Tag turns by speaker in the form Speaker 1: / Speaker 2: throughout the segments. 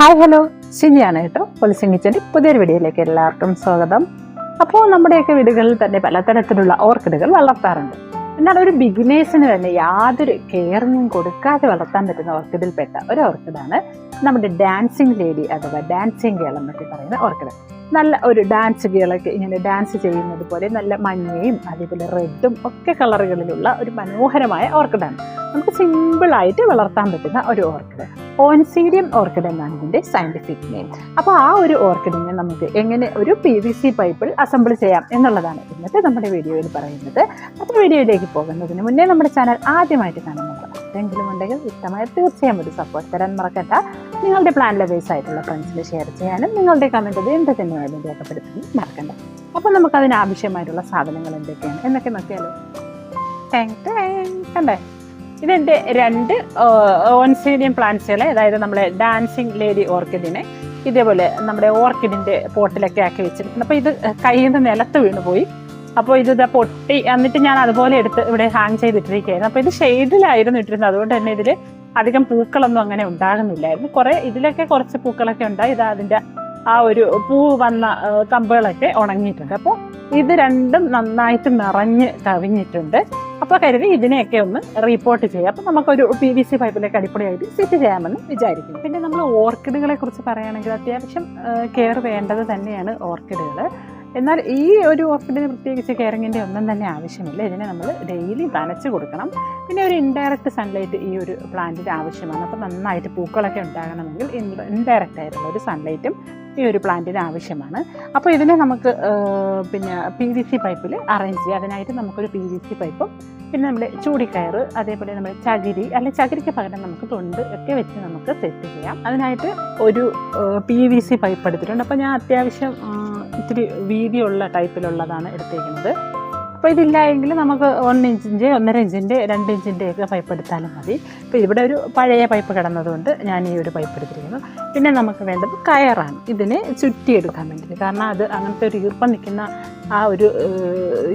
Speaker 1: Hi hello. ശിജിയാണ് കേട്ടോ. Policing പുതിയൊരു വീഡിയോയിലേക്ക് എല്ലാവർക്കും സ്വാഗതം. അപ്പോൾ നമ്മുടെയൊക്കെ വീടുകളിൽ തന്നെ പലതരത്തിലുള്ള ഓർക്കിഡുകൾ വളർത്താറുണ്ട്. എന്നാൽ ഒരു ബിഗിനേഴ്സിന് തന്നെ യാതൊരു കെയറിങ്ങും കൊടുക്കാതെ വളർത്താൻ പറ്റുന്ന ഓർക്കിഡിൽപ്പെട്ട ഒരു ഓർക്കിഡാണ് നമ്മുടെ ഡാൻസിങ് ലേഡി അഥവാ ഡാൻസിങ് കേളം എന്നൊക്കെ പറയുന്ന ഓർക്കിഡ്. നല്ല ഒരു ഡാൻസ് ഗേളൊക്കെ ഇങ്ങനെ ഡാൻസ് ചെയ്യുന്നത് പോലെ നല്ല മഞ്ഞയും അതേപോലെ റെഡും ഒക്കെ കളറുകളിലുള്ള ഒരു മനോഹരമായ ഓർക്കിഡാണ് നമുക്ക് സിമ്പിളായിട്ട് വളർത്താൻ പറ്റുന്ന ഒരു ഓർക്കിഡ് ഓൻസീഡിയം ഓർക്കിഡ് എന്നാണ് ഇതിന്റെ സയന്റിഫിക് നെയിം അപ്പോൾ ആ ഒരു ഓർക്കിഡിനെ നമുക്ക് എങ്ങനെ ഒരു പി വി സി പൈപ്പിൽ അസംബിൾ ചെയ്യാം എന്നുള്ളതാണ് ഇന്നത്തെ നമ്മുടെ വീഡിയോയിൽ പറയുന്നത്. അപ്പോൾ വീഡിയോയിലേക്ക് പോകുന്നതിന് മുന്നേ നമ്മുടെ ചാനൽ ആദ്യമായിട്ട് കാണുന്നത് ആരെങ്കിലും ഉണ്ടെങ്കിൽ വ്യക്തമായി തീർച്ചയായും ഒരു സപ്പോർട്ട് തരാൻ മറക്കണ്ട. നിങ്ങളുടെ പ്ലാനിലെ ബേസ് ആയിട്ടുള്ള ഫ്രണ്ട്സിന് ഷെയർ ചെയ്യാനും നിങ്ങളുടെ കമന്റ് എന്ത് തന്നെയാണ് രേഖപ്പെടുത്താനും മറക്കണ്ട. അപ്പോൾ നമുക്ക് അതിനാവശ്യമായിട്ടുള്ള സാധനങ്ങൾ എന്തൊക്കെയാണ്? എന്നൊക്കെ നോക്കിയാലോ? കണ്ടേ? ഇതെന്റെ രണ്ട് ഓൺസീഡിയം പ്ലാന്റ്സുകളെ അതായത് നമ്മളെ ഡാൻസിങ് ലേഡി ഓർക്കിഡിനെ ഇതേപോലെ നമ്മുടെ ഓർക്കിഡിന്റെ പോട്ടിലൊക്കെ ആക്കി വെച്ചിരിക്കുന്നു അപ്പോൾ ഇത് കയ്യിൽ നിന്ന് നിലത്ത് വീണ് പോയി അപ്പോൾ ഇത് ഇതാ പൊട്ടി എന്നിട്ട് ഞാൻ അതുപോലെ എടുത്ത് ഇവിടെ ഹാങ് ചെയ്തിട്ടിരിക്കുകയായിരുന്നു. അപ്പോൾ ഇത് ഷെയ്ഡിലായിരുന്നു ഇട്ടിരുന്നത്. അതുകൊണ്ട് തന്നെ ഇതിൽ അധികം പൂക്കളൊന്നും അങ്ങനെ ഉണ്ടാകുന്നില്ലായിരുന്നു. കുറേ ഇതിലൊക്കെ കുറച്ച് പൂക്കളൊക്കെ ഉണ്ടായി. ഇത് അതിന്റെ ആ ഒരു പൂ വന്ന കമ്പുകളൊക്കെ ഉണങ്ങിയിട്ടുണ്ട്. അപ്പോൾ ഇത് രണ്ടും നന്നായിട്ട് നിറഞ്ഞ് കവിഞ്ഞിട്ടുണ്ട് അപ്പോൾ കരുതി ഇതിനെയൊക്കെ ഒന്ന് റിപ്പോർട്ട് ചെയ്യാം. അപ്പോൾ നമുക്കൊരു പി വി സി പൈപ്പിലേക്ക് അടിപൊളിയായിട്ട് സെറ്റ് ചെയ്യാമെന്ന് വിചാരിക്കുന്നു. പിന്നെ നമ്മൾ ഓർക്കിഡുകളെ കുറിച്ച് പറയുകയാണെങ്കിൽ അത്യാവശ്യം കെയർ വേണ്ടത് തന്നെയാണ് ഓർക്കിഡുകൾ എന്നാൽ ഈ ഒരു ഓർക്കിഡിന് പ്രത്യേകിച്ച് കെയറിങ്ങിന്റെ ഒന്നും തന്നെ ആവശ്യമില്ല. ഇതിനെ നമ്മൾ ഡെയിലി നനച്ച് കൊടുക്കണം. പിന്നെ ഒരു ഇൻഡയറക്റ്റ് സൺലൈറ്റ് ഈ ഒരു പ്ലാന്റിന് ആവശ്യമാണ്. അപ്പോൾ നന്നായിട്ട് പൂക്കളൊക്കെ ഉണ്ടാകണമെങ്കിൽ ഇൻഡയറക്റ്റ് ആയിട്ടുള്ള ഒരു സൺലൈറ്റും ഈ ഒരു പ്ലാന്റിന് ആവശ്യമാണ്. അപ്പോൾ ഇതിനെ നമുക്ക് പിന്നെ പി വി സി പൈപ്പിൽ അറേഞ്ച് ചെയ്യാം. അതിനായിട്ട് നമുക്കൊരു പി വി സി പൈപ്പും പിന്നെ നമ്മുടെ ചൂടിക്കയറ് അതേപോലെ നമ്മൾ ചകിരി അല്ലെങ്കിൽ ചകിരിക്ക് പകരം നമുക്ക് തൊണ്ട് ഒക്കെ വെച്ച് നമുക്ക് സെറ്റ് ചെയ്യാം. അതിനായിട്ട് ഒരു പി വി സി പൈപ്പ് എടുത്തിട്ടുണ്ട്. അപ്പോൾ ഞാൻ അത്യാവശ്യം ഇത്തിരി വീതിയുള്ള ടൈപ്പിലുള്ളതാണ് എടുത്തേക്കുന്നത്. അപ്പോൾ ഇതില്ല എങ്കിൽ നമുക്ക് ഒന്ന് ഇഞ്ചിന്റെ ഒന്നര ഇഞ്ചിന്റെ രണ്ട് ഇഞ്ചിന്റെ ഒക്കെ പൈപ്പ് എടുത്താലും മതി. ഇപ്പോൾ ഇവിടെ ഒരു പഴയ പൈപ്പ് കിടന്നതുകൊണ്ട് ഞാൻ ഈ ഒരു പൈപ്പ് എടുത്തിരിക്കുന്നു. പിന്നെ നമുക്ക് വേണ്ടത് കയറാണ്. ഇതിനെ ചുറ്റിയെടുക്കാൻ വേണ്ടിയിട്ട്. കാരണം അത് അങ്ങനത്തെ ഒരു ഈർപ്പം നിൽക്കുന്ന ആ ഒരു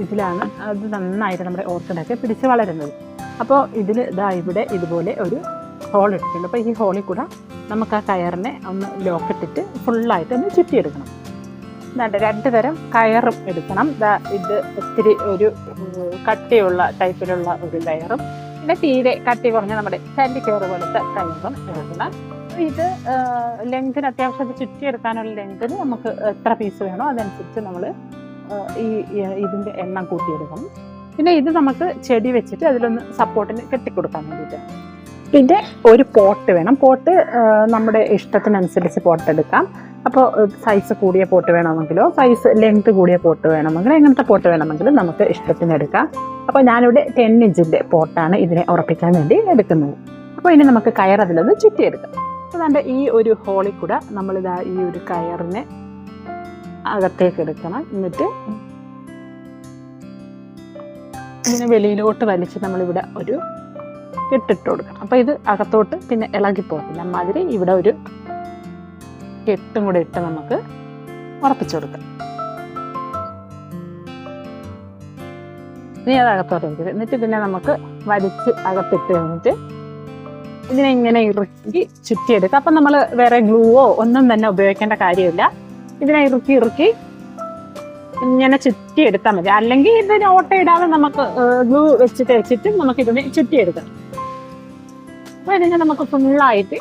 Speaker 1: ഇതിലാണ് അത് നന്നായിട്ട് നമ്മുടെ ഓർക്കിഡൊക്കെ പിടിച്ച് വളരുന്നത്. അപ്പോൾ ഇതിൽ ഇതാ ഇവിടെ ഇതുപോലെ ഒരു ഹോൾ ഇട്ടിട്ടുണ്ട് അപ്പോൾ ഈ ഹോളിൽ കൂടെ നമുക്ക് ആ കയറിനെ ഒന്ന് ലോക്കിട്ടിട്ട് ഫുള്ളായിട്ട് ഒന്ന് ചുറ്റിയെടുക്കണം. ഇതാണ്ട് രണ്ട് തരം കയറും എടുക്കണം. ഇത് ഒത്തിരി ഒരു കട്ടിയുള്ള ടൈപ്പിലുള്ള ഒരു കയറും. പിന്നെ തീരെ കട്ടി കുറഞ്ഞ നമ്മുടെ ചാൻഡി കയർ പോലത്തെ കയറും എടുക്കണം. ഇത് ലെങ്തിന് അത്യാവശ്യം ചുറ്റി ചുറ്റിയെടുക്കാനുള്ള ലെങ്തിന് നമുക്ക് എത്ര പീസ് വേണോ അതനുസരിച്ച് നമ്മൾ ഈ ഈ- ഇതിന്റെ എണ്ണം കൂട്ടിയെടുക്കണം. പിന്നെ ഇത് നമുക്ക് ചെടി വെച്ചിട്ട് അതിലൊന്ന് സപ്പോർട്ടിന് കെട്ടിക്കൊടുക്കാൻ വേണ്ടിയിട്ട്. പിന്നെ ഒരു പോട്ട് വേണം. പോട്ട് നമ്മുടെ ഇഷ്ടത്തിനനുസരിച്ച് പോട്ട് എടുക്കാം അപ്പോൾ സൈസ് കൂടിയ പോട്ട് വേണമെങ്കിലോ സൈസ് ലെങ്ത് കൂടിയ പോട്ട് വേണമെങ്കിലോ എങ്ങനത്തെ പോട്ട് വേണമെങ്കിലും നമുക്ക് ഇഷ്ടത്തിന് എടുക്കാം. അപ്പോൾ ഞാനിവിടെ ടെൻ ഇഞ്ചിന്റെ പോട്ടാണ് ഇതിനെ ഉറപ്പിക്കാൻ വേണ്ടി എടുക്കുന്നത്. അപ്പോൾ ഇനി നമുക്ക് കയർ അതിലൊന്ന് ചുറ്റിയെടുക്കാം. നമ്മുടെ ഈ ഒരു ഹോളിൽ കൂടെ നമ്മളിതാ ഈ ഒരു കയറിനെ അകത്തേക്ക് എടുക്കണം. എന്നിട്ട് ഇതിനെ വെളിയിലോട്ട് വലിച്ച് നമ്മളിവിടെ ഒരു കെട്ടിട്ട് കൊടുക്കണം. അപ്പോൾ ഇത് അകത്തോട്ട് പിന്നെ ഇളകിപ്പോകത്തില്ല. മാതിരി ഇവിടെ ഒരു കെട്ടും കൂടെ ഇട്ട് നമുക്ക് ഉറപ്പിച്ചു കൊടുക്കാം. ഇനി അത് അകത്തോട്ട് വെക്കുക എന്നിട്ട് പിന്നെ നമുക്ക് വലിച്ച് അകത്തിട്ട് കഴിഞ്ഞിട്ട് ഇതിനെ ഇങ്ങനെ ഇറുക്കി ചുറ്റിയെടുക്കുക അപ്പം നമ്മൾ വേറെ ഗ്ലൂവോ ഒന്നും തന്നെ ഉപയോഗിക്കേണ്ട കാര്യമില്ല. ഇതിനെ ഇറുക്കി ഇറുക്കി ഇങ്ങനെ ചുറ്റിയെടുത്താൽ മതി. അല്ലെങ്കിൽ ഇതിന് ഓട്ട ഇടാതെ നമുക്ക് ഗ്ലൂ വെച്ചിട്ട് വെച്ചിട്ട് നമുക്ക് ഇതിനെ ചുറ്റിയെടുക്കാം. അപ്പം ഇതിനെ നമുക്ക് ഫുള്ളായിട്ട്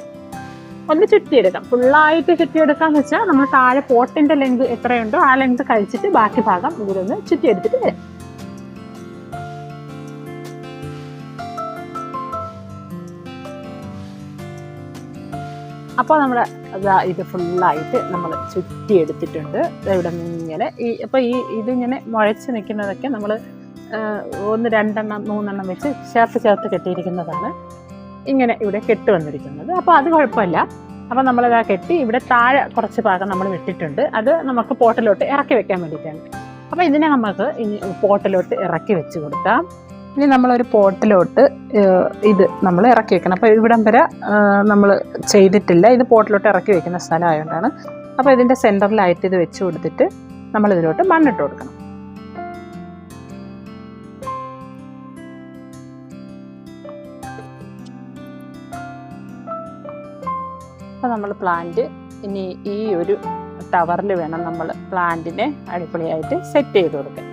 Speaker 1: ഒന്ന് ചുറ്റിയെടുക്കാം. ഫുള്ളായിട്ട് ചുറ്റിയെടുക്കാന്ന് വെച്ചാൽ നമ്മൾ താഴെ പോട്ടിന്റെ ലെങ്ത് എത്രയുണ്ടോ ആ ലെങ്ത് കഴിച്ചിട്ട് ബാക്കി ഭാഗം ഇതിലൊന്ന് ചുറ്റിയെടുത്തിട്ട് വരാം. അപ്പോൾ നമ്മൾ അതാ ഇത് ഫുള്ളായിട്ട് നമ്മൾ ചുറ്റിയെടുത്തിട്ടുണ്ട്. ഇവിടെ ഇങ്ങനെ ഈ അപ്പോൾ ഈ ഇതിങ്ങനെ മുഴച്ച് നിൽക്കുന്നതൊക്കെ നമ്മൾ ഒന്ന് രണ്ടെണ്ണം മൂന്നെണ്ണം വെച്ച് ചേർത്ത് ചേർത്ത് കെട്ടിയിരിക്കുന്നതാണ്. ഇങ്ങനെ ഇവിടെ കെട്ട് വന്നിരിക്കുന്നത്. അപ്പോൾ അത് കുഴപ്പമില്ല. അപ്പോൾ ആ കെട്ടി ഇവിടെ താഴെ കുറച്ച് ഭാഗം നമ്മൾ വിട്ടിട്ടുണ്ട് അത് നമുക്ക് പോട്ടിലോട്ട് ഇറക്കി വെക്കാൻ വേണ്ടിയിട്ടാണ്. അപ്പോൾ ഇതിനെ നമുക്ക് ഇനി പോട്ടിലോട്ട് ഇറക്കി വെച്ച് കൊടുക്കാം. ഇനി നമ്മളൊരു പോട്ടിലോട്ട് ഇത് നമ്മൾ ഇറക്കി വെക്കണം. അപ്പോൾ ഇവിടം വരെ നമ്മൾ ചെയ്തിട്ടില്ല. ഇത് പോട്ടിലോട്ട് ഇറക്കി വെക്കുന്ന സ്ഥലമായതുകൊണ്ടാണ് അപ്പോൾ ഇതിന്റെ സെന്ററിലായിട്ട് ഇത് വെച്ച് കൊടുത്തിട്ട് നമ്മളിതിലോട്ട് മണ്ണിട്ട് കൊടുക്കണം. അപ്പോൾ നമ്മൾ പ്ലാന്റ് ഇനി ഈ ഒരു ടവറിൽ വേണം നമ്മൾ പ്ലാന്റിനെ അടിപൊളിയായിട്ട് സെറ്റ് ചെയ്ത് കൊടുക്കാൻ.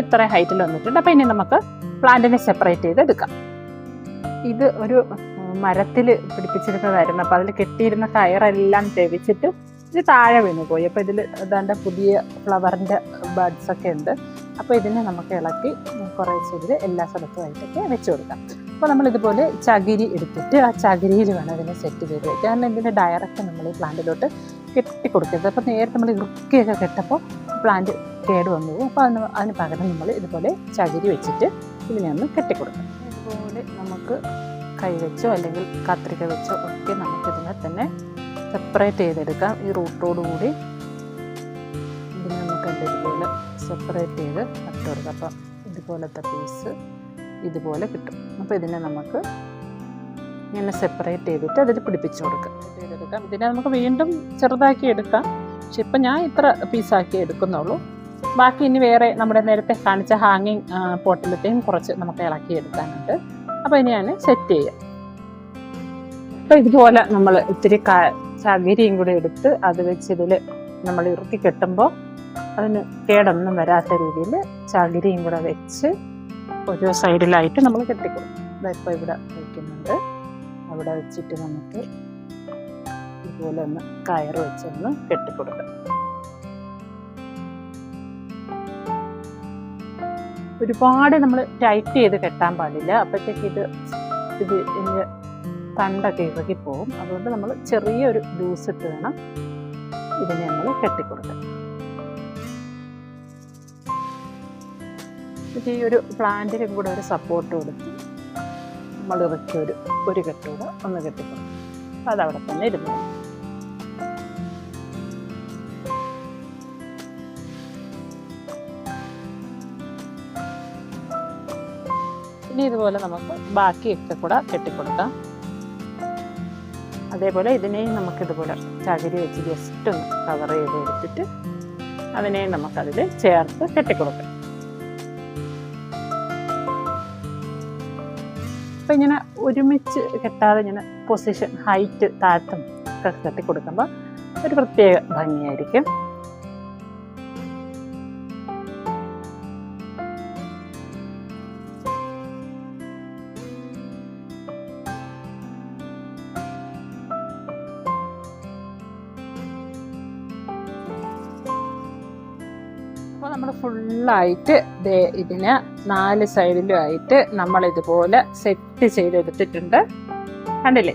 Speaker 1: എത്ര ഹൈറ്റിൽ വന്നിട്ടുണ്ട്. അപ്പോൾ ഇനി നമുക്ക് പ്ലാന്റിനെ സെപ്പറേറ്റ് ചെയ്ത് എടുക്കാം. ഇത് ഒരു മരത്തിൽ പിടിപ്പിച്ചിരുന്നതായിരുന്നു അപ്പോൾ അതിൽ കെട്ടിയിരുന്ന കയറെല്ലാം തെവിച്ചിട്ട് ഇത് താഴെ വീണു പോയി. അപ്പോൾ ഇതിൽ ഏതാണ്ട് പുതിയ ഫ്ലവറിന്റെ ബഡ്സൊക്കെ ഉണ്ട്. അപ്പോൾ ഇതിനെ നമുക്ക് ഇളക്കി കുറേ ഇതിൽ എല്ലാ സ്ഥലത്തുമായിട്ടൊക്കെ വെച്ച് കൊടുക്കാം. അപ്പോൾ നമ്മൾ ഇതുപോലെ ചകിരി എടുത്തിട്ട് ആ ചകിരിയിൽ വേണം അതിനെ സെറ്റ് ചെയ്ത് വെക്കുക കാരണം ഇതിന്റെ ഡയറക്റ്റ് നമ്മൾ ഈ പ്ലാന്റിലോട്ട് കെട്ടി കൊടുക്കരുത്. അപ്പോൾ നേരത്തെ നമ്മൾ ഇറുക്കിയൊക്കെ കെട്ടപ്പോൾ പ്ലാന്റ് കേട് വന്നു പോകും. അപ്പോൾ അതിന് അതിന് പകരം നമ്മൾ ഇതുപോലെ ചകിരി വെച്ചിട്ട് ഇതിനെ ഒന്ന് കെട്ടിക്കൊടുക്കാം ഇതുപോലെ നമുക്ക് കൈ വെച്ചോ അല്ലെങ്കിൽ കത്രിക വെച്ചോ ഒക്കെ നമുക്കിതിനെ തന്നെ സെപ്പറേറ്റ് ചെയ്തെടുക്കാം. ഈ റൂട്ടോടുകൂടി ഇതിനെ നമുക്ക് എന്റെ ഇതുപോലെ സെപ്പറേറ്റ് ചെയ്ത് നട്ട് കൊടുക്കാം അപ്പം ഇതുപോലത്തെ പീസ് ഇതുപോലെ കിട്ടും. അപ്പോൾ ഇതിനെ നമുക്ക് ഇങ്ങനെ സെപ്പറേറ്റ് ചെയ്തിട്ട് അതിൽ പിടിപ്പിച്ച് കൊടുക്കാം. ചെയ്തെടുക്കാം ഇതിനെ നമുക്ക് വീണ്ടും ചെറുതാക്കി എടുക്കാം. പക്ഷെ ഇപ്പം ഞാൻ ഇത്ര പീസാക്കി എടുക്കുന്നുള്ളൂ. ബാക്കി ഇനി വേറെ നമ്മുടെ നേരത്തെ കാണിച്ച ഹാങ്ങിങ് പോട്ടിലത്തെയും കുറച്ച് നമുക്ക് ഇളക്കി എടുക്കാനുണ്ട്. അപ്പോൾ ഇനി ഞാൻ സെറ്റ് ചെയ്യാം. അപ്പോൾ ഇതുപോലെ നമ്മൾ ഇത്തിരി ക ചകിരിയും കൂടി എടുത്ത് അത് വെച്ച് ഇതിൽ നമ്മൾ ഇറുക്കി കെട്ടുമ്പോൾ അതിന് കേടൊന്നും വരാത്ത രീതിയിൽ ചകിരിയും കൂടെ വെച്ച് ഒരു സൈഡിലായിട്ട് നമ്മൾ കെട്ടിക്കൊടുക്കും. ഇതായിപ്പോൾ ഇവിടെ വയ്ക്കുന്നുണ്ട് അവിടെ വെച്ചിട്ട് നമുക്ക് ഇതുപോലെ ഒന്ന് കയർ വെച്ചൊന്ന് കെട്ടിക്കൊടുക്കാം. ഒരുപാട് നമ്മൾ ടൈറ്റ് ചെയ്ത് കെട്ടാൻ പാടില്ല. അപ്പോഴത്തേക്ക് ഇത് ഇത് ഇതിന്റെ തണ്ടൊക്കെ ഇറകിപ്പോവും അതുകൊണ്ട് നമ്മൾ ചെറിയൊരു ലൂസ് ഇട്ട് വേണം ഇതിനെ നമ്മൾ കെട്ടിക്കൊടുക്കാൻ. ഇത് ഈ ഒരു പ്ലാന്റിനും കൂടെ ഒരു സപ്പോർട്ട് കൊടുത്ത് നമ്മൾ ഇറക്കി ഒരു ഒരു കെട്ടൂട് ഒന്ന് കെട്ടിക്കൊടുക്കും അതവിടെ തന്നെ ഇരുന്നു ഇനി ഇതുപോലെ നമുക്ക് ബാക്കിയൊക്കെ കൂടെ കെട്ടിക്കൊടുക്കാം. അതേപോലെ ഇതിനെയും നമുക്കിതുപോലെ ചകിരി വെച്ച് ജസ്റ്റ് ഒന്ന് കവർ ചെയ്ത് കൊടുത്തിട്ട് അതിനെയും നമുക്കതിൽ ചേർത്ത് കെട്ടിക്കൊടുക്കാം. അപ്പം ഇങ്ങനെ ഒരുമിച്ച് കെട്ടാതെ ഇങ്ങനെ പൊസിഷൻ ഹൈറ്റ് താഴ്ത്തും ഒക്കെ കെട്ടി കൊടുക്കുമ്പോൾ ഒരു പ്രത്യേക ഭംഗിയായിരിക്കും. അപ്പോൾ നമ്മൾ ഫുള്ളായിട്ട് ഇതിന് നാല് സൈഡിലും ആയിട്ട് നമ്മൾ ഇതുപോലെ സെറ്റ് ചെയ്തെടുത്തിട്ടുണ്ട്. കണ്ടില്ലേ?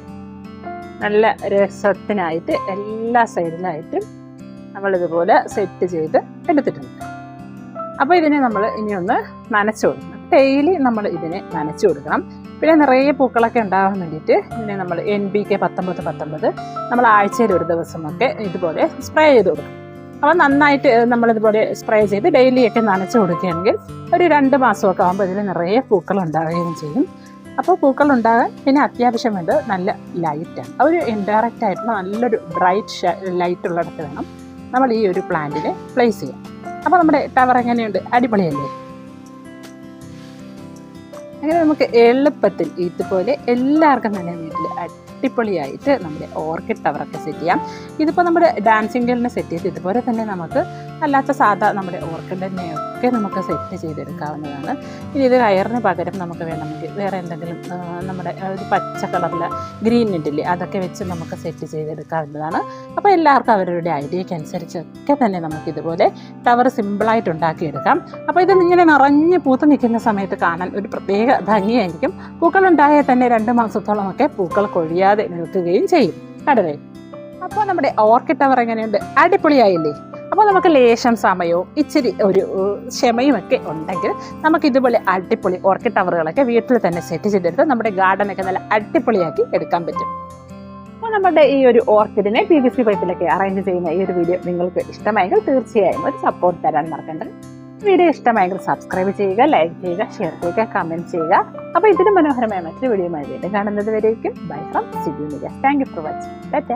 Speaker 1: നല്ല രസത്തിനായിട്ട് എല്ലാ സൈഡിലായിട്ടും നമ്മളിതുപോലെ സെറ്റ് ചെയ്ത് എടുത്തിട്ടുണ്ട്. അപ്പോൾ ഇതിനെ നമ്മൾ ഇനി ഒന്ന് നനച്ചു കൊടുക്കണം. ഡെയിലി നമ്മൾ ഇതിനെ നനച്ചു കൊടുക്കണം. പിന്നെ നിറയെ പൂക്കളൊക്കെ ഉണ്ടാകാൻ വേണ്ടിയിട്ട് ഇതിനെ നമ്മൾ എൻ ബി കെ പത്തൊമ്പത് പത്തൊമ്പത് നമ്മൾ ആഴ്ചയിൽ ഒരു ദിവസമൊക്കെ ഇതുപോലെ സ്പ്രേ ചെയ്ത് കൊടുക്കും അപ്പോൾ നന്നായിട്ട് നമ്മളിതുപോലെ സ്പ്രേ ചെയ്ത് ഡെയിലിയൊക്കെ നനച്ചു കൊടുക്കുകയാണെങ്കിൽ ഒരു രണ്ട് മാസമൊക്കെ ആകുമ്പോൾ ഇതിൽ നിറയെ പൂക്കൾ ഉണ്ടാവുകയും ചെയ്യും. അപ്പോൾ പൂക്കൾ ഉണ്ടാകാൻ പിന്നെ അത്യാവശ്യം വേണ്ടത് നല്ല ലൈറ്റാണ് ഒരു ഇൻഡയറക്റ്റ് ആയിട്ടുള്ള നല്ലൊരു ബ്രൈറ്റ് ലൈറ്റ് ഉള്ളിടത്ത് വേണം നമ്മൾ ഈ ഒരു പ്ലാന്റിനെ പ്ലേസ് ചെയ്യാം അപ്പോൾ നമ്മുടെ ടവർ എങ്ങനെയുണ്ട്? അടിപൊളിയല്ലേ? അങ്ങനെ നമുക്ക് എളുപ്പത്തിൽ ഇതുപോലെ എല്ലാവർക്കും തന്നെ വീട്ടിൽ അടിപൊളിയായിട്ട് നമ്മുടെ ഓർക്കിഡ് ടവറൊക്കെ സെറ്റ് ചെയ്യാം. ഇതിപ്പോൾ നമ്മുടെ ഡാൻസിങ് ഗേളിന് സെറ്റ് ചെയ്ത് ഇതുപോലെ തന്നെ നമുക്ക് അല്ലാത്ത സാധാ നമ്മുടെ ഓർക്കിഡിനെയൊക്കെ നമുക്ക് സെറ്റ് ചെയ്തെടുക്കാവുന്നതാണ്. ഇനി ഇത് കയറിന് പകരം നമുക്ക് വേണമെങ്കിൽ വേറെ എന്തെങ്കിലും നമ്മുടെ ഒരു പച്ച കളറിലെ ഗ്രീൻ ഇഡില്ലേ അതൊക്കെ വെച്ച് നമുക്ക് സെറ്റ് ചെയ്തെടുക്കാവുന്നതാണ്. അപ്പോൾ എല്ലാവർക്കും അവരുടെ ഐഡിയയ്ക്ക് അനുസരിച്ചൊക്കെ തന്നെ നമുക്ക് ഇതുപോലെ ടവർ സിമ്പിളായിട്ട് ഉണ്ടാക്കിയെടുക്കാം. അപ്പോൾ ഇത് ഇങ്ങനെ നിറഞ്ഞ് പൂത്ത് നിൽക്കുന്ന സമയത്ത് കാണാൻ ഒരു പ്രത്യേക ഭംഗിയായിരിക്കും. പൂക്കൾ ഉണ്ടായാൽ തന്നെ രണ്ട് മാസത്തോളമൊക്കെ പൂക്കൾ കൊഴിയാതെ നിൽക്കുകയും ചെയ്യും. കടലേ. അപ്പോൾ നമ്മുടെ ഓർക്കിഡ് ടവർ എങ്ങനെയുണ്ട്? അടിപൊളിയായില്ലേ? അപ്പോൾ നമുക്ക് ലേശം സമയവും ഇച്ചിരി ഒരു ഏഹ്, ക്ഷമയും ഒക്കെ ഉണ്ടെങ്കിൽ നമുക്ക് ഇതുപോലെ അടിപൊളി ഓർക്കിഡ് ടവറുകളൊക്കെ വീട്ടിൽ തന്നെ സെറ്റ് ചെയ്തെടുത്ത് നമ്മുടെ ഗാർഡനൊക്കെ നല്ല അടിപൊളിയാക്കി എടുക്കാൻ പറ്റും. അപ്പോൾ നമ്മുടെ ഈ ഒരു ഓർക്കിഡിനെ പി വി സി പൈപ്പിലൊക്കെ അറേഞ്ച് ചെയ്യുന്ന ഈ ഒരു വീഡിയോ നിങ്ങൾക്ക് ഇഷ്ടമായെങ്കിൽ തീർച്ചയായും ഒരു സപ്പോർട്ട് തരാൻ മറക്കേണ്ടത് വീഡിയോ ഇഷ്ടമായെങ്കിൽ സബ്സ്ക്രൈബ് ചെയ്യുക ലൈക്ക് ചെയ്യുക ഷെയർ ചെയ്യുക കമന്റ് ചെയ്യുക. അപ്പോൾ ഇതിന് മനോഹരമായ മറ്റൊരു വീഡിയോ വീണ്ടും കാണുന്നത് വരേക്കും. Bye from CB media thank you for watching tata